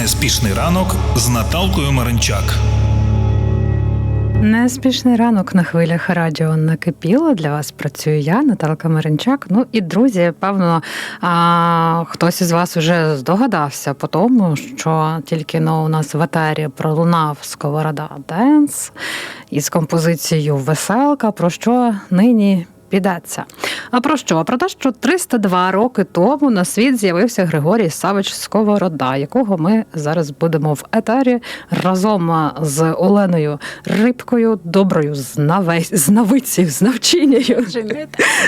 Неспішний ранок з Наталкою Маринчак. Неспішний ранок на хвилях радіо накипіло. Для вас працюю я, Наталка Маринчак. Ну і друзі, певно, а, хтось із вас вже здогадався по тому, що тільки но у нас в етері пролунав Сковорода Денс із композицією Веселка, про що нині підеться. А про що? Про те, що 302 роки тому на світ з'явився Григорій Савич Сковорода, якого ми зараз будемо в етері разом з Оленою Рибкою, доброю знаве... знавицею, знавчинею,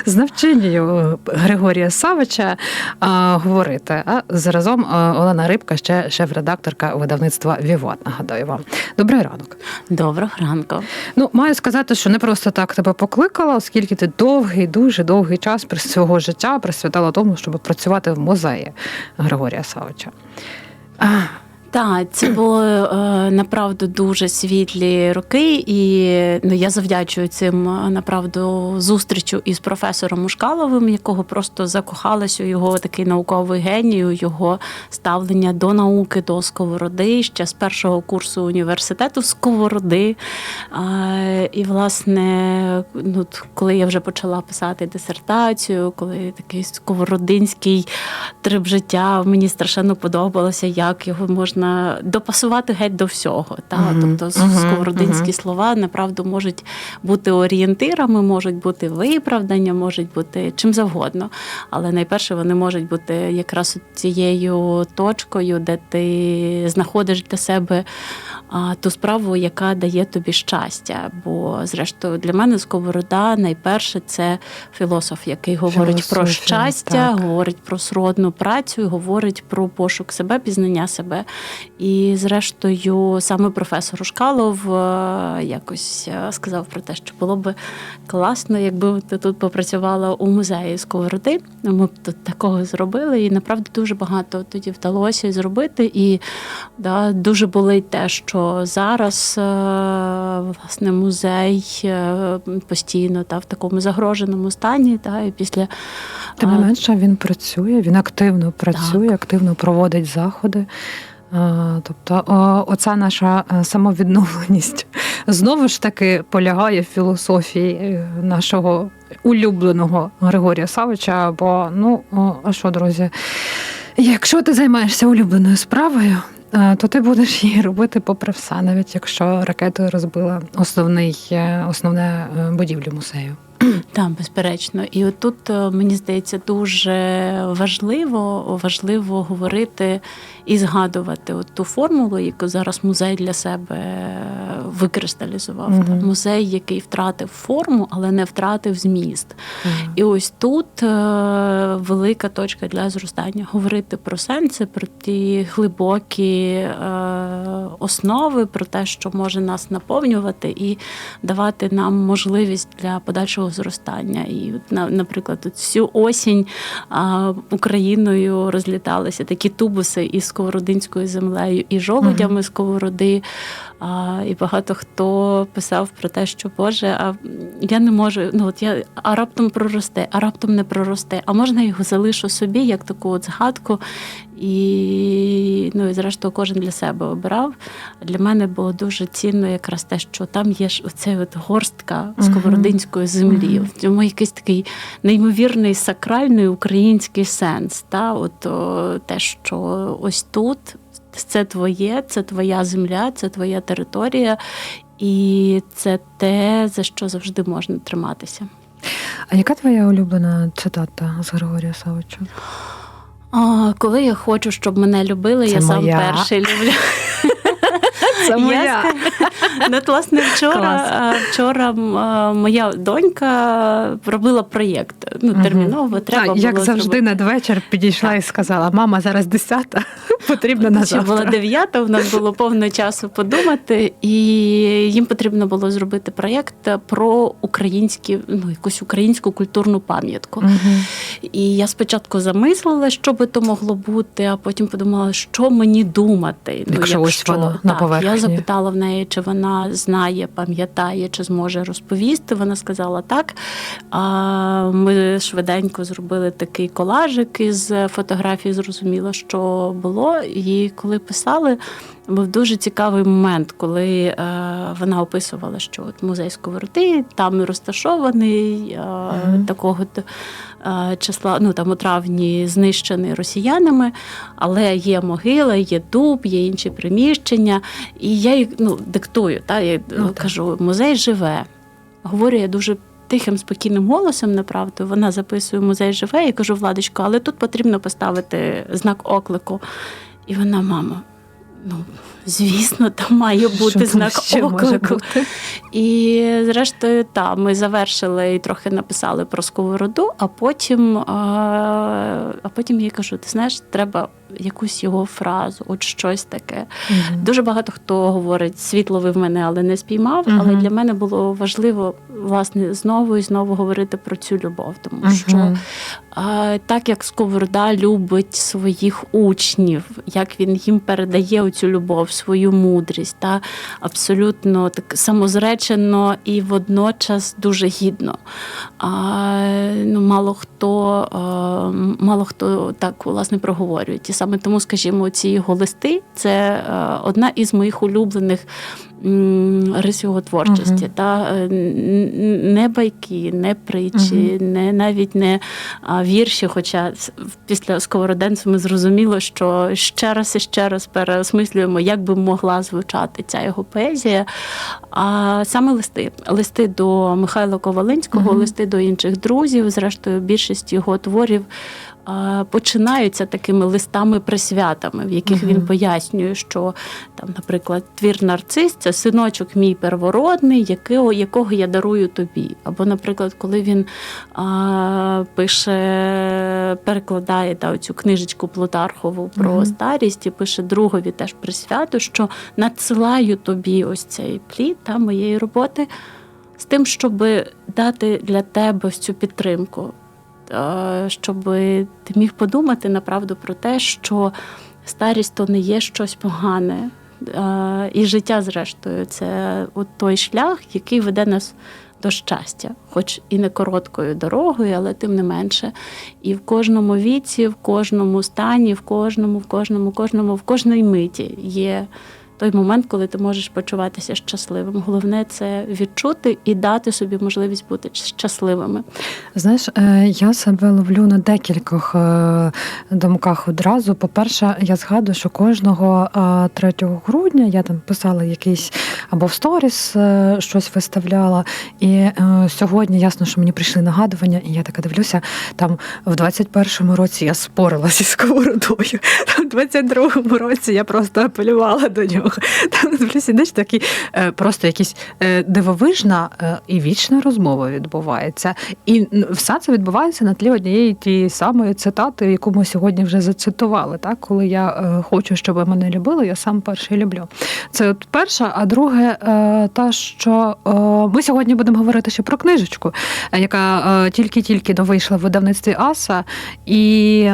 знавчинею Григорія Савича а, говорити. А заразом Олена Рибка, ще шеф-редакторка видавництва Віват. Нагадаю вам. Добрий ранок. Доброго ранку. Ну, маю сказати, що не просто так тебе покликала, оскільки ти довгий, дуже довгий час при свого життя присвятила тому, щоб працювати в музеї Григорія Савича. Так, це були е, направду дуже світлі роки, і ну я завдячую цим е, направду зустрічу із професором Мушкаловим, якого просто закохалась у його такий науковий геній, у його ставлення до науки, до сковороди ще з першого курсу університету Сковороди. І, власне, ну, коли я вже почала писати дисертацію, коли такий сковородинський трип життя мені страшенно подобалося, як його можна допасувати геть до всього. Та? Мгм, Тобто мгм, сковородинські мгм. слова направду можуть бути орієнтирами, можуть бути виправданням, можуть бути чим завгодно. Але найперше вони можуть бути якраз цією точкою, де ти знаходиш для себе а, ту справу, яка дає тобі щастя. Бо, зрештою, для мене сковорода найперше це філософ, який говорить про щастя, так. говорить про сродну працю, говорить про пошук себе, пізнання себе. І, зрештою, саме професор Ушкалов е, якось е, сказав про те, що було би класно, якби ти тут попрацювала у музеї сковороди. Ми б тут такого зробили, і направду дуже багато тоді вдалося зробити. І да, дуже болить те, що зараз е, власне музей постійно та в такому загроженому стані. Та, і після Тим не менше, він працює, він активно працює, активно проводить заходи. Тобто, оця наша е, самовідновленість знову ж таки полягає в філософії е, нашого улюбленого Григорія Савича. Бо ну а що, друзі, якщо ти займаєшся улюбленою справою, е, то ти будеш її робити попри все, навіть якщо ракетою розбила основний, основне будівлю музею. Так, безперечно. І отут е, мені здається дуже важливо, важливо говорити і згадувати от ту формулу, яку зараз музей для себе викристалізував. Мгм. Та Музей, який втратив форму, але не втратив зміст. І ось тут е, велика точка для зростання. Говорити про сенси, про ті глибокі е, основи, про те, що може нас наповнювати, і давати нам можливість для подальшого зростання. І, на- наприклад, всю осінь а, Україною розліталися такі тубуси із сковородинською землею, і жолудями сковороди. А, і багато хто писав про те, що Боже, а я не можу, ну от я а раптом проросте, а раптом не проросте. А можна його залишу собі, як таку от згадку. І ну і зрештою кожен для себе обирав. Для мене було дуже цінно якраз те, що там є ж оцей от горстка сковородинської землі. В цьому якийсь такий неймовірний сакральний український сенс. Та от о, те, що ось тут це твоє, це твоя земля, це твоя територія, і це те, за що завжди можна триматися. А яка твоя улюблена цитата з Григорія Савича? А, коли я хочу, щоб мене любили, Це я сам перший люблю. Це Я ска- Ну, от, власне, вчора, вчора моя донька робила проєкт. Ну, терміново треба А, було як завжди зробити. надвечір підійшла і сказала: мама, зараз десята, потрібно на Ще була дев'ята, в нас було повно часу подумати, і їм потрібно було зробити проєкт про українські, ну якусь українську культурну пам'ятку. І я спочатку замислила, що би то могло бути, а потім подумала, що мені думати. Якщо ось воно на поверхні. Я запитала в неї, чи вона вона знає, пам'ятає чи зможе розповісти. Вона сказала так. Ми швиденько зробили такий колажик із фотографій, зрозуміло, що було. І коли писали, був дуже цікавий момент, коли е, вона описувала, що от музей Сковороди там розташований е, Мгм. такого числа, ну там у травні знищений росіянами, але є могила, є дуб, є інші приміщення. І я ну, диктую, та, я Ну, так. кажу, музей живе. Говорю я дуже. Тихим, спокійним голосом, направду, вона записує музей живе. Я кажу, Владочко, але тут потрібно поставити знак оклику. І вона, мама, ну звісно, там має бути Що знак ще може оклику. бути? І зрештою, та ми завершили і трохи написали про сковороду, а потім, а, а потім я кажу: ти знаєш, треба якусь його фразу, от щось таке. Мгм. Дуже багато хто говорить, світло ви в мене, але не спіймав. Мгм. Але для мене було важливо власне знову і знову говорити про цю любов, тому що а, так як Сковорода любить своїх учнів, як він їм передає оцю любов, свою мудрість, та абсолютно так самозречено і водночас дуже гідно. А, ну, мало хто, а, мало хто так власне проговорює. І саме тому, скажімо, ці його листи це одна із моїх улюблених рис його творчості. Мгм. Та е, не байки, не притчі, не навіть не а, вірші. Хоча після сковороденцю ми зрозуміло, що ще раз і ще раз переосмислюємо, як би могла звучати ця його поезія. А саме листи. Листи до Михайла Ковалинського, Мгм. листи до інших друзів. Зрештою, більшість його творів. Починаються такими листами-присвятами, в яких він пояснює, що там, наприклад, твір нарцис це синочок мій первородний, якого, якого я дарую тобі. Або, наприклад, коли він а, пише, перекладає та, цю книжечку Плутархову про Мгм. старість і пише другові теж присвяту, що надсилаю тобі ось цей плід та, моєї роботи з тим, щоб дати для тебе цю підтримку, щоб ти міг подумати направду про те, що старість то не є щось погане. Е, І життя, зрештою, це от той шлях, який веде нас до щастя, хоч і не короткою дорогою, але тим не менше. І в кожному віці, в кожному стані, в кожному, в кожному, в кожному, в кожній миті є той момент, коли ти можеш почуватися щасливим. Головне це відчути і дати собі можливість бути щасливими. Знаєш, е, я себе ловлю на декількох е, думках одразу. По-перше, я згадую, що кожного е, 3 грудня я там писала якийсь або в сторіс е, щось виставляла. І е, сьогодні ясно, що мені прийшли нагадування, і я така дивлюся, там в 21-му році я спорила зі сковородою. В 22-му році я просто апелювала до нього. Там дивлюся, знаєш, такі е, просто якісь е, дивовижна е, і вічна розмова відбувається. І все це відбувається на тлі однієї тієї самої цитати, яку ми сьогодні вже зацитували. Так, коли я хочу, щоб мене любили, я сам перший люблю. Це от перша, а друге, та що ми сьогодні будемо говорити ще про книжечку, яка тільки-тільки вийшла в видавництві Аса, і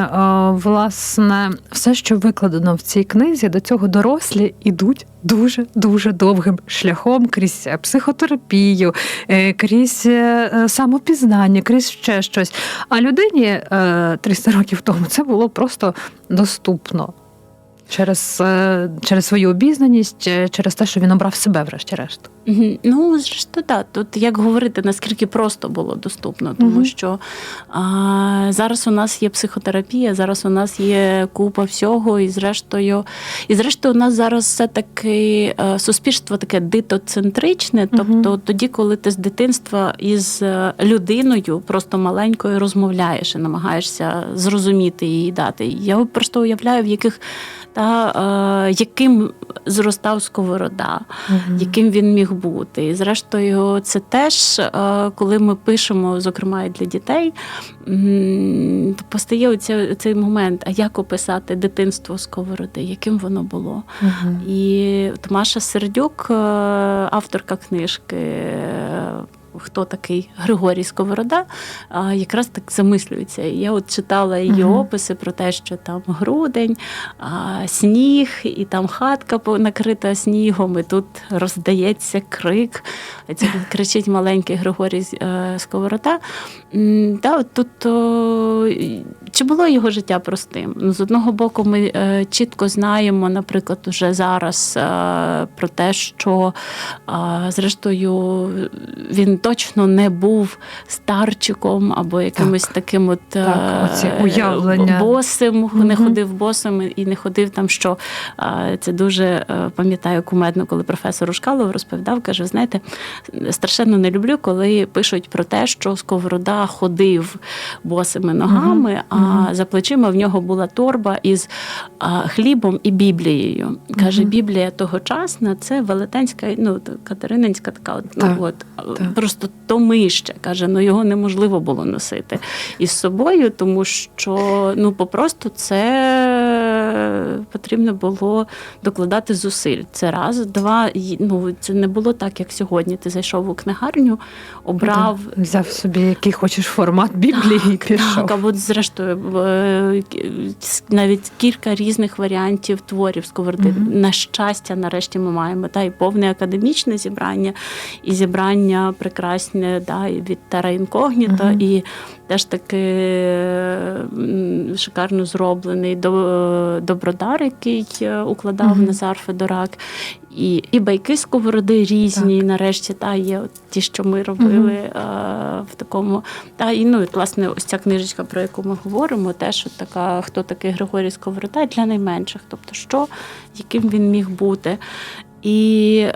власне все, що викладено в цій книзі, до цього дорослі ідуть дуже дуже довгим шляхом крізь е, психотерапію, е, крізь е, самопізнання, крізь ще щось. А людині е, 300 років тому це було просто доступно. Через, е, через свою обізнаність, е, через те, що він обрав себе, врешті-решт. Ну, зрештою, так. Тут як говорити, наскільки просто було доступно, тому що а, зараз у нас є психотерапія, зараз у нас є купа всього, і зрештою, і зрештою, у нас зараз все таки е, суспільство таке дитоцентричне. Тобто, тоді, коли ти з дитинства із людиною, просто маленькою, розмовляєш і намагаєшся зрозуміти її дати. Я просто уявляю, в яких та е, яким зростав сковорода яким він міг бути. І зрештою, це теж, е, коли ми пишемо, зокрема і для дітей, то постає оця- цей момент, а як описати дитинство сковороди, яким воно було. І Томаша Сердюк, е, авторка книжки. Хто такий Григорій Сковорода, якраз так замислюється. Я от читала її Мгм. описи про те, що там грудень, сніг, і там хатка накрита снігом, і тут роздається крик. Це кричить маленький Григорій е, Сковорода. Да, от тут чи було його життя простим? Ну, з одного боку, ми е, чітко знаємо, наприклад, уже зараз е, про те, що е, зрештою він точно не був старчиком або якимось таким от е, Так, оці уявлення. босим, не ходив босим і не ходив там, що е, це дуже е, пам'ятаю кумедно, коли професор Ушкалов розповідав, каже: знаєте, страшенно не люблю, коли пишуть про те, що Сковорода ходив босими ногами, а за плечима в нього була торба із а, хлібом і Біблією. Каже. Біблія тогочасна це велетенська, ну Катерининська така, от, ну, Так, от так. просто томище. Каже, ну його неможливо було носити із собою, тому що ну попросту це потрібно було докладати зусиль. Це раз, два. Ну це не було так, як сьогодні. Ти зайшов у книгарню, обрав Да. Взяв собі який хочеш формат Біблії і пішов. так, або зрештою е, навіть кілька різних варіантів творів Сковороди. Мгм. На щастя, нарешті ми маємо та і повне академічне зібрання, і зібрання прекрасне да, і від Тера Інкогніто, Мгм. і теж таки шикарно зроблений до- добродар, який е, укладав Мгм. Назар Федорак. І, і байки сковороди різні, і нарешті та є от ті, що ми робили е, в такому. Та і ну, і, власне, ось ця книжечка, про яку ми говоримо, теж от така, хто такий Григорій Сковорода для найменших, тобто що, яким він міг бути. І, е,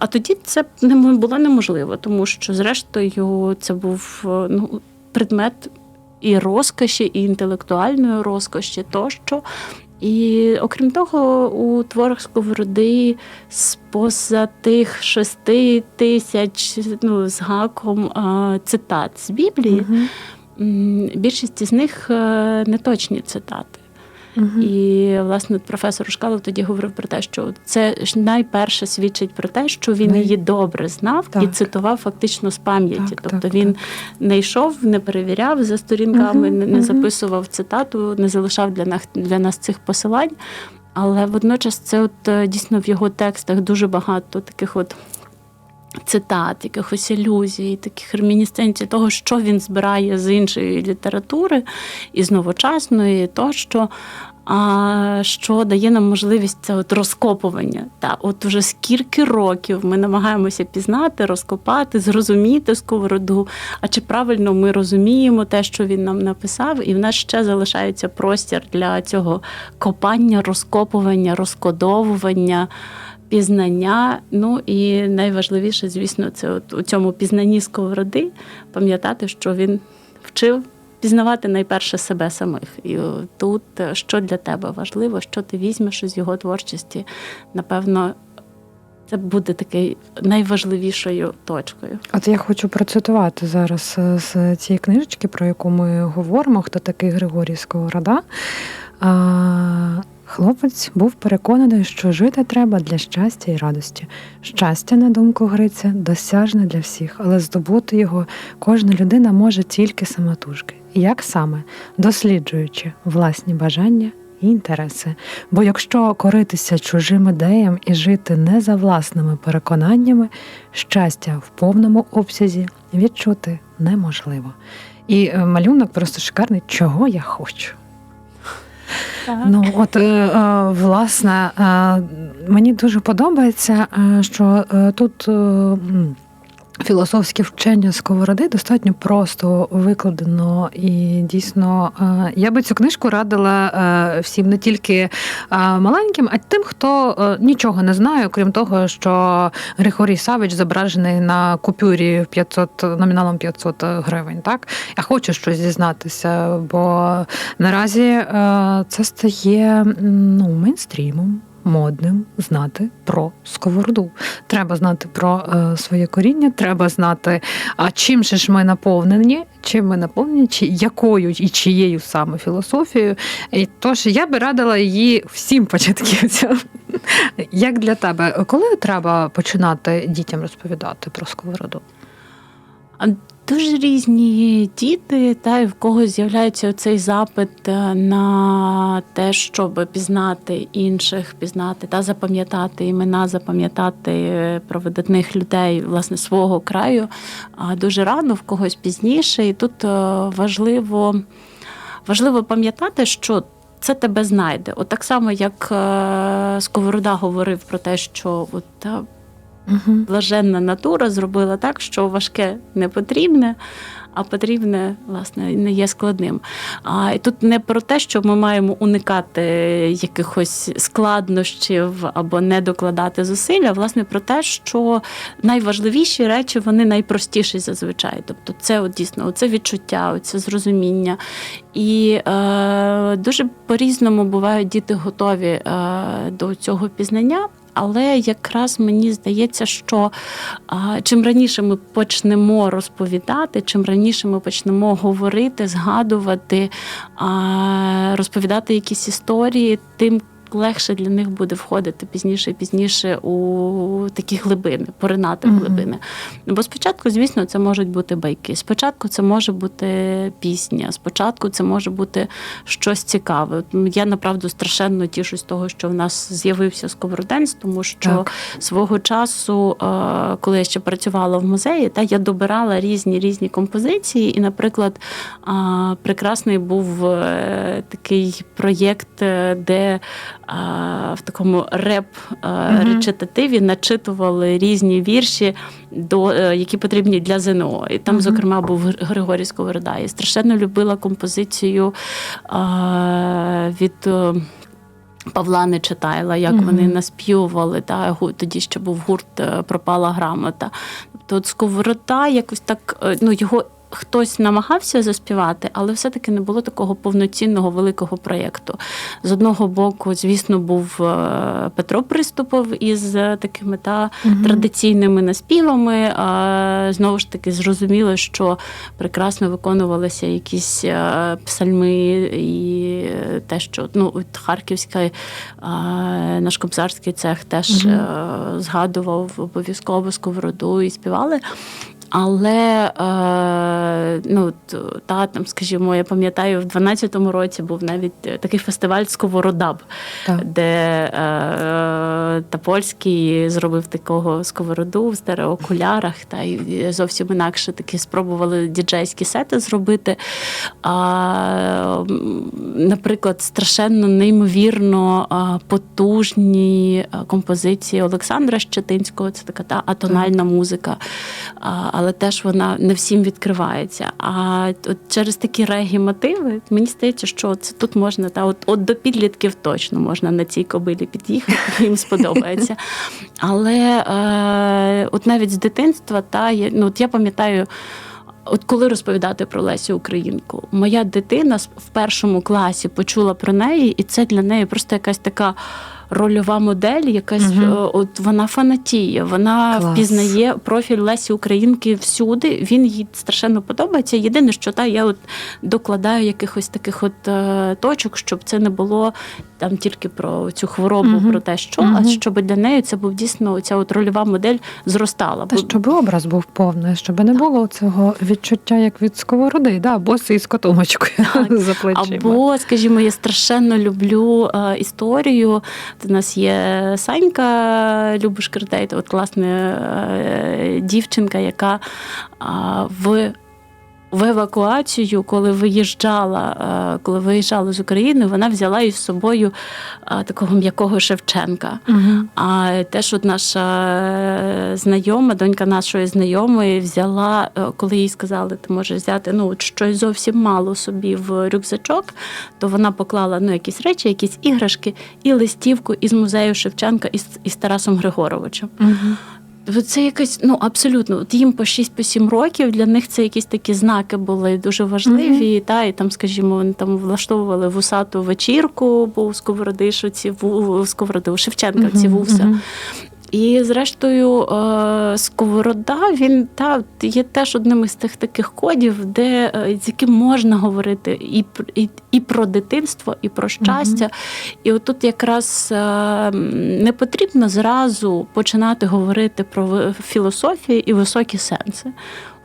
а тоді це не було неможливо, тому що, зрештою, це був ну, предмет і розкоші, і інтелектуальної розкоші тощо. І окрім того, у творах Сковороди споза тих шести тисяч ну, з гаком цитат з Біблії, угу. більшість з них е, неточні цитати. І власне професор Шкалов тоді говорив про те, що це ж найперше свідчить про те, що він Ми- її добре знав і цитував фактично з пам'яті. Так, тобто так, він так. не йшов, не перевіряв за сторінками, Мгм, не, не мгм. записував цитату, не залишав для нас для нас цих посилань. Але водночас це от е, дійсно в його текстах дуже багато таких от. Цитат, якихось ілюзій, таких ремінісценцій того, що він збирає з іншої літератури, із новочасної, тощо, а що дає нам можливість це от розкопування. Та от уже скільки років ми намагаємося пізнати, розкопати, зрозуміти сковороду. А чи правильно ми розуміємо те, що він нам написав, і в нас ще залишається простір для цього копання, розкопування, розкодовування. Пізнання, ну і найважливіше, звісно, це от у цьому пізнанні сковороди пам'ятати, що він вчив пізнавати найперше себе самих. І тут е, що для тебе важливо, що ти візьмеш із його творчості, напевно, це буде такою найважливішою точкою. От я хочу процитувати зараз е, з цієї книжечки, про яку ми говоримо, хто такий Григорій Сковорода. Хлопець був переконаний, що жити треба для щастя і радості. Щастя, на думку Гриця, досяжне для всіх, але здобути його кожна людина може тільки самотужки. Як саме? Досліджуючи власні бажання і інтереси. Бо якщо коритися чужим ідеям і жити не за власними переконаннями, щастя в повному обсязі відчути неможливо. І е, малюнок просто шикарний, чого я хочу. Ну от е, е, власне, е, мені дуже подобається, що тут. Філософське вчення сковороди достатньо просто викладено, і дійсно е, я би цю книжку радила е, всім не тільки е, маленьким, а й тим, хто нічого не знає, крім того, що Григорій Савич зображений на купюрі 500, номіналом 500 гривень. Так я хочу щось дізнатися, бо наразі це стає ну, мейнстрімом. Модним знати про сковороду. Треба знати про е, своє коріння, треба знати, а чим же ж ми наповнені, чим ми наповнені, чи якою і чиєю саме філософією. І тож я би радила її всім початківцям. Як для тебе, коли треба починати дітям розповідати про сковороду? Дуже різні діти, та і в когось з'являється цей запит е, на те, щоб пізнати інших, пізнати та запам'ятати імена, запам'ятати е, про видатних людей власне свого краю. А дуже рано в когось пізніше. І тут е, важливо, важливо пам'ятати, що. Це тебе знайде. От так само, як Сковорода говорив про те, що от, Угу. блаженна натура зробила так, що важке не потрібне, а потрібне, власне, не є складним. А і тут не про те, що ми маємо уникати якихось складнощів або не докладати зусиль, а власне про те, що найважливіші речі вони найпростіші зазвичай. Тобто, це от дійсно це відчуття, це зрозуміння. І е, дуже по-різному бувають діти готові е, до цього пізнання. Але якраз мені здається, що а, чим раніше ми почнемо розповідати, чим раніше ми почнемо говорити, згадувати, а, розповідати якісь історії, тим легше для них буде входити пізніше і пізніше у такі глибини, поринати Мгм. глибини. Бо спочатку, звісно, це можуть бути байки. Спочатку це може бути пісня, спочатку це може бути щось цікаве. Я направду страшенно тішусь того, що в нас з'явився сковороденць, тому що Так. свого часу, е, коли я ще працювала в музеї, та я добирала різні різні композиції. І, наприклад, прекрасний був е, такий проєкт, е, де в такому реп е, Мгм. речитативі начитували різні вірші, до, е, які потрібні для ЗНО. І там, зокрема, був Григорій Сковорода. І страшенно любила композицію а, від. е, Павла Нечитайла, як Мгм. вони наспівували, та тоді ще був гурт е, Пропала грамота. Тобто от сковорода якось так, ну його хтось намагався заспівати, але все-таки не було такого повноцінного великого проєкту. З одного боку, звісно, був е, Петро Приступов із е, такими та традиційними наспівами. А, знову ж таки, зрозуміло, що прекрасно виконувалися якісь е, псальми і те, що ну, от Харківська, наш кобзарський цех теж згадував обов'язково сковороду і співали. Але е, ну, та, там, скажімо, я пам'ятаю, в 12-му році був навіть е, такий фестиваль Сковородаб, Так. де е, Топольський зробив такого сковороду в стереоокулярах, та й зовсім інакше такі спробували діджейські сети зробити. А, наприклад, страшенно неймовірно потужні композиції Олександра Щетинського, це така та атональна музика, але теж вона не всім відкривається. А от через такі регі-мотиви мені здається, що це тут можна та от, от до підлітків точно можна на цій кобилі під'їхати, їм сподобається. Але е, от навіть з дитинства, та ну от я пам'ятаю. От коли розповідати про Лесю Українку, моя дитина в першому класі почула про неї, і це для неї просто якась така рольова модель, якась е, от вона фанатіє, вона Клас. впізнає профіль Лесі Українки всюди. Він їй страшенно подобається. Єдине, що та я от докладаю якихось таких от е, точок, щоб це не було там тільки про цю хворобу, Мгм. про те, що, Мгм. а щоб для неї це був дійсно ця от рольова модель зростала. Та Бо- щоб образ був повний, щоб не було цього відчуття, як від сковороди, да, босий з котомочкою Так. за плечима. Або, скажімо, я страшенно люблю е, історію. У нас є Санька Любиш Кирдейт, от класна е, дівчинка, яка в. В евакуацію, коли виїжджала, е, коли виїжджала з України, вона взяла із собою е, такого м'якого Шевченка. Мгм. А теж от наша е, знайома, донька нашої знайомої, взяла, коли їй сказали, ти можеш взяти ну, щось зовсім мало собі в рюкзачок, то вона поклала ну, якісь речі, якісь іграшки і листівку із музею Шевченка із, із Тарасом Григоровичем. Мгм. Це якось ну абсолютно от їм по 6-7 років. Для них це якісь такі знаки були дуже важливі. Та і там, скажімо, вони там влаштовували вусату вечірку, бо у Сковородишу ці ву сковороди у Шевченка ці вуса. мгм. І зрештою, е, сковорода він та є теж одним із тих таких кодів, де е, з яким можна говорити і, і, і про дитинство, і про щастя. І отут якраз е, не потрібно зразу починати говорити про філософію і високі сенси.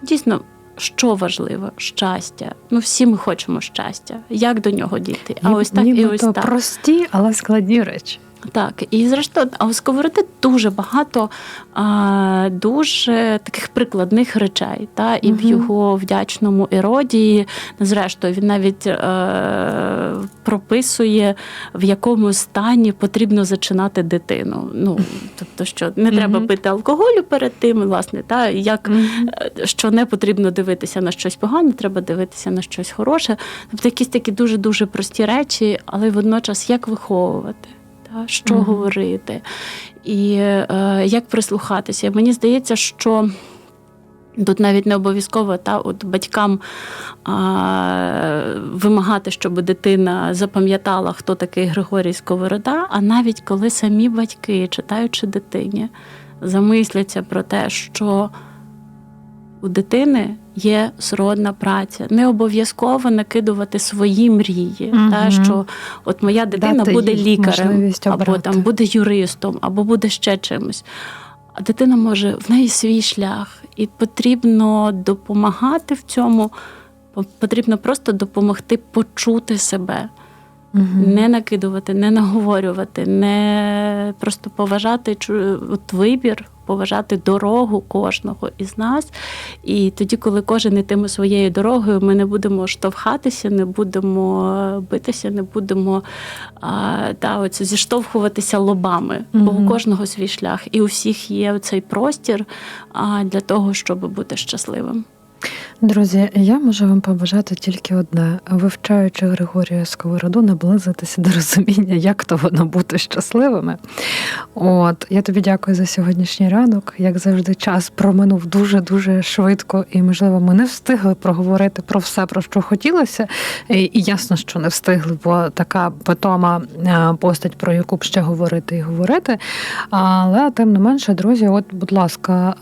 Дійсно. Що важливо? Щастя. Ну, всі ми хочемо щастя. Як до нього дійти? А ось так і Нібито ось так. прості, але складні речі. Так, і зрештою, а у сковороди дуже багато а, дуже таких прикладних речей. Та, і в його вдячному еродії, зрештою, він навіть е, прописує, в якому стані потрібно зачинати дитину. Ну, тобто, що не треба Мгм. пити алкоголю перед тим, власне, та, як е, що не потрібно дивитися на щось погане, треба дивитися на щось хороше. Тобто якісь такі дуже дуже прості речі, але водночас як виховувати, та, що Мгм. говорити, і е, як прислухатися. Мені здається, що. Тут навіть не обов'язково та от батькам а, вимагати, щоб дитина запам'ятала, хто такий Григорій Сковорода, а навіть коли самі батьки, читаючи дитині, замисляться про те, що у дитини є сродна праця. Не обов'язково накидувати свої мрії. Мгм. Та, що от моя дитина Дати буде лікарем, або там буде юристом, або буде ще чимось. А дитина може в неї свій шлях, і потрібно допомагати в цьому. Потрібно просто допомогти почути себе, Мгм. не накидувати, не наговорювати, не просто поважати от вибір, поважати дорогу кожного із нас. І тоді, коли кожен ітиме своєю дорогою, ми не будемо штовхатися, не будемо битися, не будемо а, та, оце, зіштовхуватися лобами. Бо у кожного свій шлях, і у всіх є цей простір а, для того, щоб бути щасливим. Друзі, я можу вам побажати тільки одне: вивчаючи Григорія Сковороду, наблизитися до розуміння, як то воно бути щасливими. От я тобі дякую за сьогоднішній ранок. Як завжди, час проминув дуже дуже швидко, і можливо, ми не встигли проговорити про все, про що хотілося. І, ясно, що не встигли, бо така питома е, постать, про яку б ще говорити і говорити. Але тим не менше, друзі, от, будь ласка,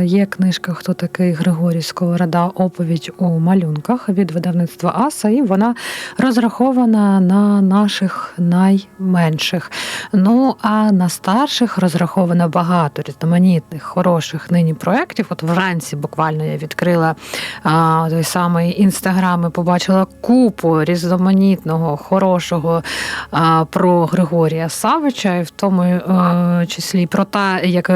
е, є книжка Хто такий Григорій Сковорода оповідь у малюнках від видавництва Аса, і вона розрахована на наших найменших. Ну а на старших розраховано багато різноманітних, хороших нині проєктів. От вранці буквально я відкрила а, той самий інстаграм і побачила купу різноманітного, хорошого а, про Григорія Савича, і в тому е, числі про те, як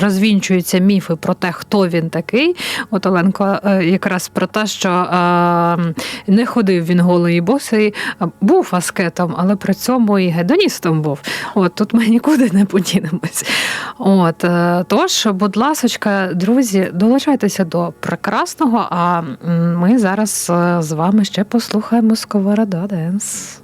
розвінчуються міфи про те, хто він такий. От Оленко е, якраз про те, що е, не ходив він голий і босий, був аскетом, але при цьому і гедоністом був. От тут ми нікуди не подінемось. От е, тож, будь ласочка, друзі, долучайтеся до прекрасного. А ми зараз з вами ще послухаємо Сковорода Денс.